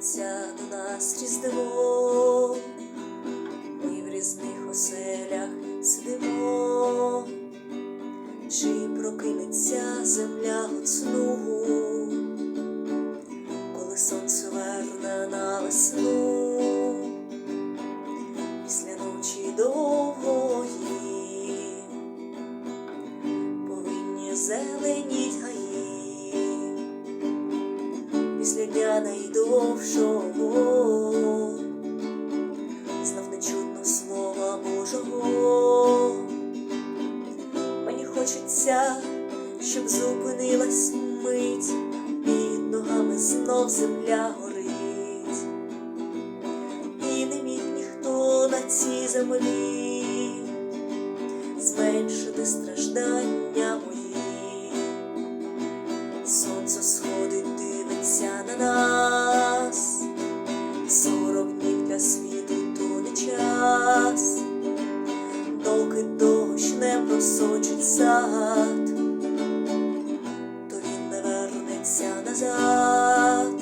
Повертається до нас різдво, ми в різних оселях сидимо, чи прокинеться земля від сну, коли сонце верне на весну, після ночі довгої, повинні зеленіть після дня найдовшого, знов не чутно слова Божого. Мені хочеться, щоб зупинилась мить, під ногами знов земля горить, і не міг ніхто на цій землі зменшити страждання мої. Нас, сорок днів для світу то не час, доки дощ не просочить сад, то він не вернеться назад,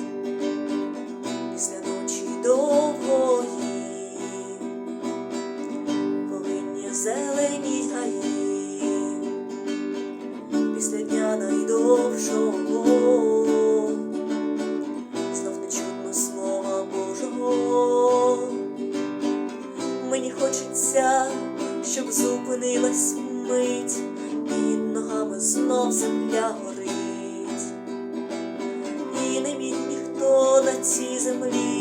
після ночі довгої. Повинні зеленіть гаї. Після дня найдовшого, серця, щоб зупинилась мить, під ногами знов земля горить, і не міг ніхто на цій землі.